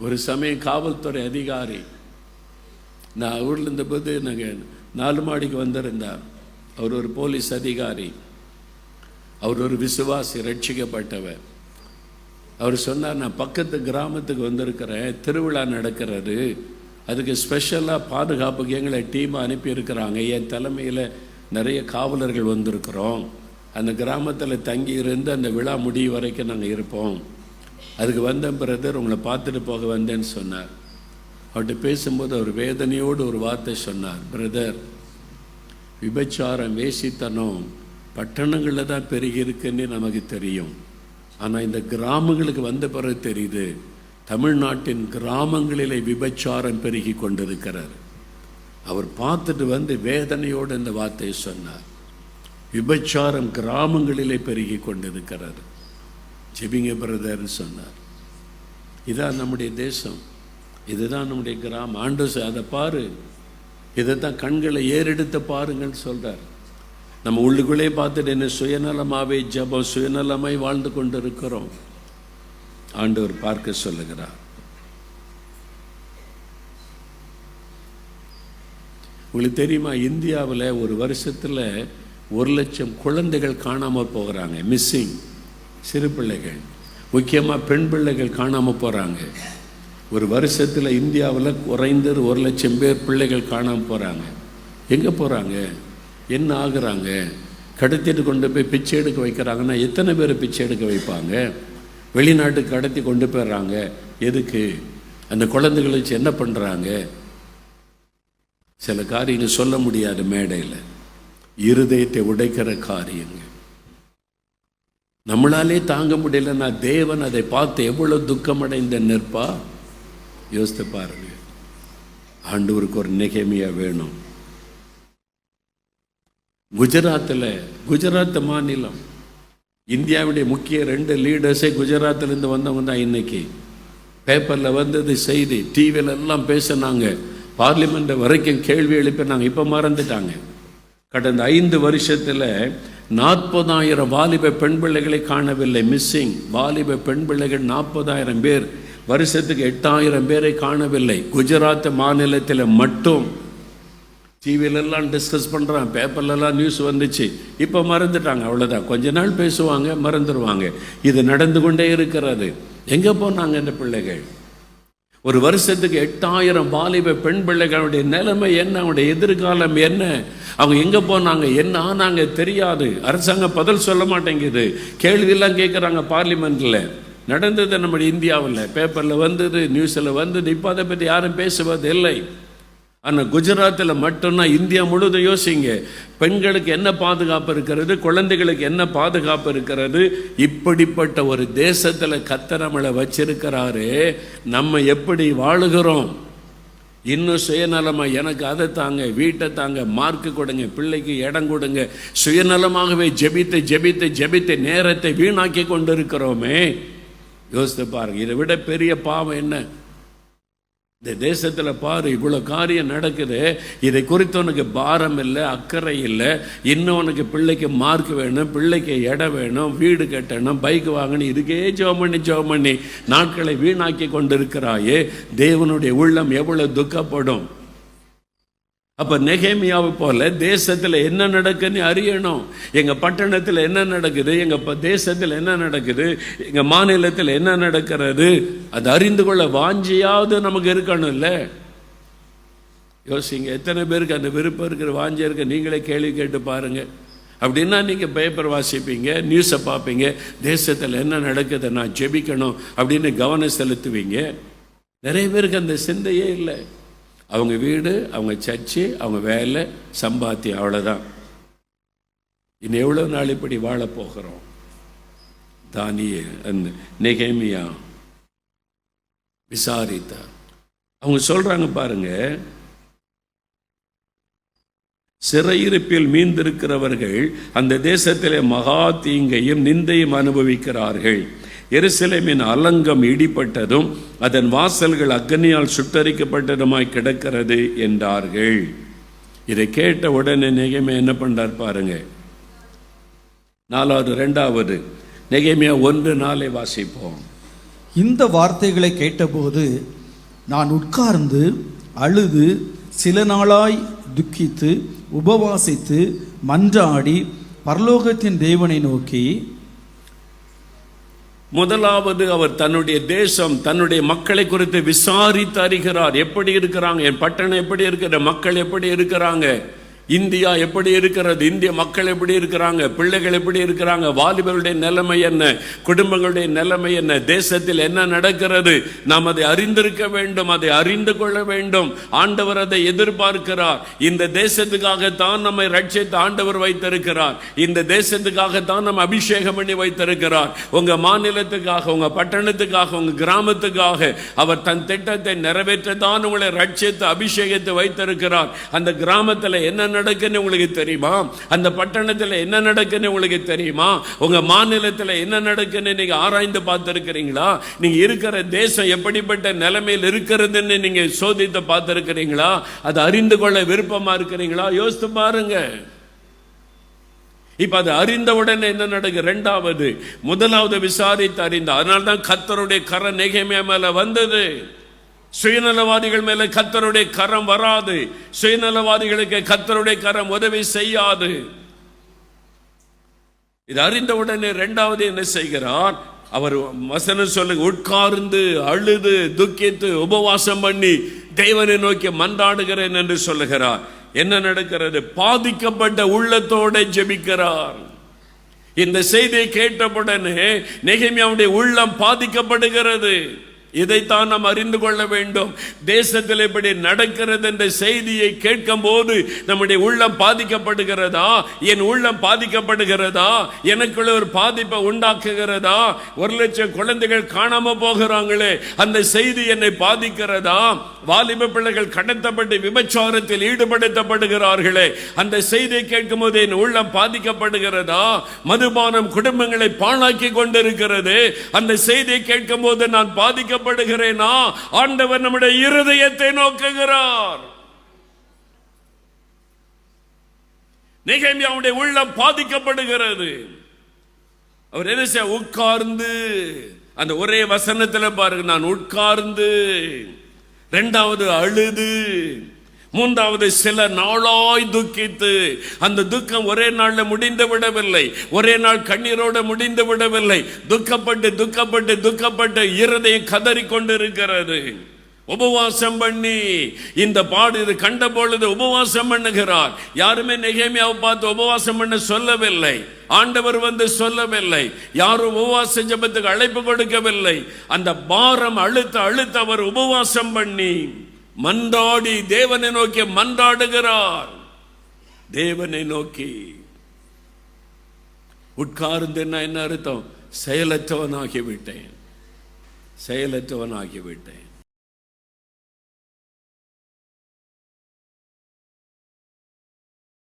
ஒரு சமயம் காவல்துறை அதிகாரி நான் ஊரில் இருந்தபோது நாங்கள் நாலு மாடிக்கு வந்திருந்தார். அவர் ஒரு போலீஸ் அதிகாரி. அவர் ஒரு விசுவாசி ரட்சிக்கப்பட்டவர். அவர் சொன்னார் நான் பக்கத்து கிராமத்துக்கு வந்திருக்கிறேன். திருவிழா நடக்கிறது. அதுக்கு ஸ்பெஷலாக பாதுகாப்புக்கு எங்களை டீம் அனுப்பியிருக்கிறாங்க. என் தலைமையில் நிறைய காவலர்கள் வந்திருக்கிறோம். அந்த கிராமத்தில் தங்கி இருந்து அந்த விழா முடியும் வரைக்கும் நாங்கள் இருப்போம். அதுக்கு வந்த பிரதர் உங்களை பார்த்துட்டு போக வந்தேன்னு சொன்னார். அவர்கிட்ட பேசும்போது அவர் வேதனையோடு ஒரு வார்த்தை சொன்னார். பிரதர் விபச்சாரம் வேசித்தனம் பட்டணங்களில் தான் பெருகி இருக்குன்னு நமக்கு தெரியும். ஆனால் இந்த கிராமங்களுக்கு வந்த பிறகு தெரியுது தமிழ்நாட்டின் கிராமங்களிலே விபச்சாரம் பெருகி கொண்டிருக்கிறார். அவர் பார்த்துட்டு வந்து வேதனையோடு இந்த வார்த்தையை சொன்னார். விபச்சாரம் கிராமங்களிலே பெருகி கொண்டிருக்கிறார் ஜெபிங்க பிரதர்னு சொன்னார். இதான் நம்முடைய தேசம். இதுதான் நம்முடைய கிராமம். ஆண்டு அதை பாரு. இதை தான் கண்களை ஏறெடுத்து பாருங்கன்னு சொல்கிறார் நம்ம உள்ளுக்குள்ளே பார்த்துட்டு என்ன சுயநலமாகவே ஜபம் சுயநலமாய் வாழ்ந்து கொண்டு இருக்கிறோம் ஆண்டவர் பார்க்க சொல்லுகிறார். உங்களுக்கு தெரியுமா இந்தியாவில் ஒரு வருஷத்தில் ஒரு லட்சம் குழந்தைகள் காணாமல் போகிறாங்க. மிஸ்ஸிங் சிறு பிள்ளைகள். முக்கியமாக பெண் பிள்ளைகள் காணாமல் போகிறாங்க ஒரு வருஷத்தில் இந்தியாவில் குறைந்தது ஒரு லட்சம் பேர் பிள்ளைகள் காணாமல் போகிறாங்க எங்கே போகிறாங்க என்ன ஆகுறாங்க? கடத்திட்டு கொண்டு போய் பிச்சை எடுக்க வைக்கிறாங்கன்னா எத்தனை பேர் பிச்சை எடுக்க வைப்பாங்க? வெளிநாட்டுக்கு கடத்தி கொண்டு போயிடுறாங்க. எதுக்கு? அந்த குழந்தைகளை வச்சு என்ன பண்ணுறாங்க சில காரியங்கள் சொல்ல முடியாது மேடையில். இருதயத்தை உடைக்கிற காரியங்கள். நம்மளாலே தாங்க முடியலன்னா தேவன் அதை பார்த்து எவ்வளோ துக்கமடைந்த நிற்பா? யோசித்து பாருங்க. ஆண்டவருக்கு ஒரு நிகைமையா வேணும். குஜராத்தில் குஜராத் மாநிலம். இந்தியாவுடைய முக்கிய ரெண்டு லீடர்ஸே குஜராத்திலேருந்து வந்தவங்க தான் இன்னைக்கு. பேப்பரில் வந்தது செய்தி டிவியில் எல்லாம் பேசினாங்க. பார்லிமெண்ட் வரைக்கும் கேள்வி எழுப்பினாங்க இப்போ மறந்துட்டாங்க. கடந்த ஐந்து வருஷத்தில் நாற்பதாயிரம் வாலிப பெண் பிள்ளைகளை காணவில்லை. மிஸ்ஸிங் வாலிப பெண் பிள்ளைகள் நாற்பதாயிரம் பேர். வருஷத்துக்கு எட்டாயிரம் பேரை காணவில்லை. குஜராத் மாநிலத்தில் மட்டும். டிவிலெல்லாம் டிஸ்கஸ் பண்ணுறான் பேப்பர்லலாம் நியூஸ் வந்துச்சு. இப்போ மறந்துட்டாங்க. அவ்வளோதான் கொஞ்ச நாள் பேசுவாங்க மறந்துடுவாங்க இது நடந்து கொண்டே இருக்கிறது. எங்கே போனாங்க இந்த பிள்ளைகள்? ஒரு வருஷத்துக்கு எட்டாயிரம் வாலிப பெண் பிள்ளைகளுடைய நிலைமை என்ன? அவனுடைய எதிர்காலம் என்ன? அவங்க எங்கே போனாங்க? என்ன ஆனாங்க தெரியாது. அரசாங்கம் பதில் சொல்ல மாட்டேங்குது. கேள்வியெல்லாம் கேட்குறாங்க பார்லிமெண்ட்டில் நடந்தது நம்முடைய இந்தியாவில். பேப்பரில் வந்தது நியூஸில் வந்தது. இப்போ அதை பற்றி யாரும் பேசுவது இல்லை ஆனால் குஜராத்தில் மட்டும்தான் இந்தியா முழுதும் யோசிங்க. பெண்களுக்கு என்ன பாதுகாப்பு இருக்கிறது? குழந்தைகளுக்கு என்ன பாதுகாப்பு இருக்கிறது? இப்படிப்பட்ட ஒரு தேசத்தில் கத்தரமலை வச்சிருக்கிறாரு. நம்ம எப்படி வாழுகிறோம்? இன்னும் சுயநலமாக எனக்கு அதை தாங்க வீட்டை தாங்க மார்க்கு கொடுங்க பிள்ளைக்கு இடம் கொடுங்க. சுயநலமாகவே ஜெபித்து ஜெபித்து ஜெபித்து நேரத்தை வீணாக்கி கொண்டு இருக்கிறோமே யோசித்து பாருங்க இதை விட பெரிய பாவம் என்ன? இந்த தேசத்தில் பாரு இவ்வளோ காரியம் நடக்குது. இதை குறித்து உனக்கு பாரம் இல்லை அக்கறை இல்லை. இன்னும் உனக்கு பிள்ளைக்கு மார்க் வேணும் பிள்ளைக்கு இடம் வேணும் வீடு கட்டணும் பைக் வாங்கணும் இதுக்கே ஜோம் பண்ணி ஜோம் பண்ணி நாட்களை வீணாக்கி கொண்டிருக்கிறாயே. தேவனுடைய உள்ளம் எவ்வளோ துக்கப்படும். அப்போ நெகேமியாவை போல தேசத்தில் என்ன நடக்குன்னு அறியணும். எங்கள் பட்டணத்தில் என்ன நடக்குது எங்கள் ப- தேசத்தில் என்ன நடக்குது எங்கள் மாநிலத்தில் என்ன நடக்கிறது அது அறிந்து கொள்ள வாஞ்சியாவது நமக்கு இருக்கணும் இல்லை யோசிங்க எத்தனை பேருக்கு அந்த விருப்பம் இருக்கிற வாஞ்சி இருக்க நீங்களே கேள்வி கேட்டு பாருங்கள் அப்படின்னா நீங்கள் பேப்பர் வாசிப்பீங்க நியூஸை பார்ப்பீங்க தேசத்தில் என்ன நடக்குது நான் ஜெபிக்கணும் அப்படின்னு கவனம் செலுத்துவீங்க. நிறைய பேருக்கு அந்த சிந்தையே இல்லை. அவங்க வீடு அவங்க சர்ச்சு அவங்க வேலை சம்பாத்தியம் அவ்வளோதான் இன்னும் எவ்வளோ நாள் இப்படி வாழ போகிறோம்? தானியே அந்த நெகேமியா விசாரித்தா. அவங்க சொல்றாங்க பாருங்க சிறையிருப்பில் மீந்திருக்கிறவர்கள் அந்த தேசத்திலே மகா தீங்கையும் நிந்தையும் அனுபவிக்கிறார்கள். எருசலேமின் அலங்கம் இடிப்பட்டதும் அதன் வாசல்கள் அக்னியால் சுட்டரிக்கப்பட்டதுமாய் கிடக்கிறது என்றார்கள். இதை கேட்ட உடனே நெகேமியா என்ன பண்ணார் பாருங்க. நாலாவது ரெண்டாவது நெகைமையா ஒன்று நாளை வாசிப்போம். இந்த வார்த்தைகளை கேட்டபோது நான் உட்கார்ந்து அழுது சில நாளாய் துக்கித்து உபவாசித்து மன்றாடி பரலோகத்தின் தேவனை நோக்கி முதலாவது அவர் தன்னுடைய தேசம் தன்னுடைய மக்களை குறித்து விசாரித்து அறிகிறார். எப்படி இருக்கிறாங்க? என் பட்டணம் எப்படி இருக்கிற மக்கள் எப்படி இருக்கிறாங்க? இந்தியா எப்படி இருக்கிறது? இந்திய மக்கள் எப்படி இருக்கிறாங்க? பிள்ளைகள் எப்படி இருக்கிறாங்க? வாலிபர்களுடைய நிலைமை என்ன? குடும்பங்களுடைய நிலைமை என்ன? தேசத்தில் என்ன நடக்கிறது? நாம் அதை அறிந்திருக்க வேண்டும் அதை அறிந்து கொள்ள வேண்டும். ஆண்டவர் அதை எதிர்பார்க்கிறார். இந்த தேசத்துக்காகத்தான் நம்மை ரட்சித்து ஆண்டவர் வைத்திருக்கிறார். இந்த தேசத்துக்காகத்தான் நம்ம அபிஷேகம் பண்ணி வைத்திருக்கிறார். உங்க மாநிலத்துக்காக உங்க பட்டணத்துக்காக உங்க கிராமத்துக்காக அவர் தன் திட்டத்தை நிறைவேற்றதான் உங்களை ரட்சித்து அபிஷேகத்தை வைத்திருக்கிறார். அந்த கிராமத்தில் என்ன நடக்குன்னு உங்களுக்கு தெரியுமா? அந்த பட்டணத்தில் என்ன நடக்குன்னு உங்களுக்கு தெரியுமா? உங்க மாநிலத்தில் என்ன நடக்குன்னு நீங்க ஆராய்ந்து பார்த்திருக்கிறீங்களா? நீங்க இருக்கிற தேசம் எப்படிப்பட்ட நிலைமையில் இருக்கிறதுன்னு நீங்க சோதித்து பார்த்துருக்கிறீங்களா? அதை அறிந்து கொள்ள விருப்பமா இருக்கிறீங்களா? யோசித்து பாருங்க. இப்ப அது அறிந்தவுடனே என்ன நடக்கு? ரெண்டாவது முதலாவது விசாரித்து அறிந்த. அதனால தான் கத்தருடைய கர நெகைமையா மேல வந்தது. சுயநலவாதிகள் மேல கத்தருடைய கரம் வராது. சுயநலவாதிகளுக்கு கத்தருடைய கரம் உதவி செய்யாது. இது அறிந்தவுடனே இரண்டாவது என்ன செய்கிறார்? அவர் வசனம் சொல்லுங்க உட்கார்ந்து அழுது துக்கித்து உபவாசம் பண்ணி தேவனை நோக்கி மன்றாடுகிறேன் என்று சொல்லுகிறார். என்ன நடக்கிறது? பாதிக்கப்பட்ட உள்ளத்தோட ஜெபிக்கிறார். இந்த செய்தியை கேட்டவுடனே நெகமியாவுடைய உள்ளம் பாதிக்கப்படுகிறது. இதைத்தான் நாம் அறிந்து கொள்ள வேண்டும். தேசத்தில் இப்படி நடக்கிறது என்ற செய்தியை கேட்கும் போது நம்முடைய உள்ளம் பாதிக்கப்படுகிறதா? என் உள்ளம் பாதிக்கப்படுகிறதா? எனக்குள்ள ஒரு பாதிப்பை உண்டாக்குகிறதா? ஒரு லட்சம் குழந்தைகள் காணாம போகிறாங்களே அந்த செய்தி என்னை பாதிக்கிறதா? வாலிப பிள்ளைகள் கடத்தப்பட்டு விபச்சாரத்தில் ஈடுபடுத்தப்படுகிறார்களே அந்த செய்தியை கேட்கும் போது என் உள்ளம் பாதிக்கப்படுகிறதா? மதுபானம் குடும்பங்களை பாழாக்கி கொண்டிருக்கிறது. அந்த செய்தியை கேட்கும் போது நான் பாதிக்க பாதிக்கப்படுகிறேனா ஆண்டவர் நம்முடைய இருதயத்தை நோக்குகிறார். நெகேமியாவுடைய உள்ளம் பாதிக்கப்படுகிறது. அவர் என்ன செய்ய உட்கார்ந்து அந்த ஒரே வசனத்தில் பாருங்க நான் உட்கார்ந்து ரெண்டாவது அழுது மூன்றாவது சில நாளாய் துக்கித்து அந்த துக்கம் ஒரே நாளில் முடிந்து விடவில்லை. ஒரே நாள் கண்ணீரோடு முடிந்து விடவில்லை. துக்கப்பட்டு துக்கப்பட்டு துக்கப்பட்டு இருதயம் கதறி கொண்டிருக்கிறது உபவாசம் பண்ணி இந்த பாடு இது கண்ட பொழுது உபவாசம் பண்ணுகிறார். யாருமே நெகேமியாவை பார்த்து உபவாசம் பண்ண சொல்லவில்லை. ஆண்டவர் வந்து சொல்லவில்லை. யாரும் உபவாச ஜபத்துக்கு அழைப்பு கொடுக்கவில்லை. அந்த பாரம் அழுத்த அழுத்த அவர் உபவாசம் பண்ணி மன்றாடி தேவனை நோக்கி மன்றாடுகிறார் தேவனை நோக்கி. உட்கார்ந்துன்னா என்ன அர்த்தம்? செயலற்றவனாகிவிட்டேன். விட்டேன் விட்டேன்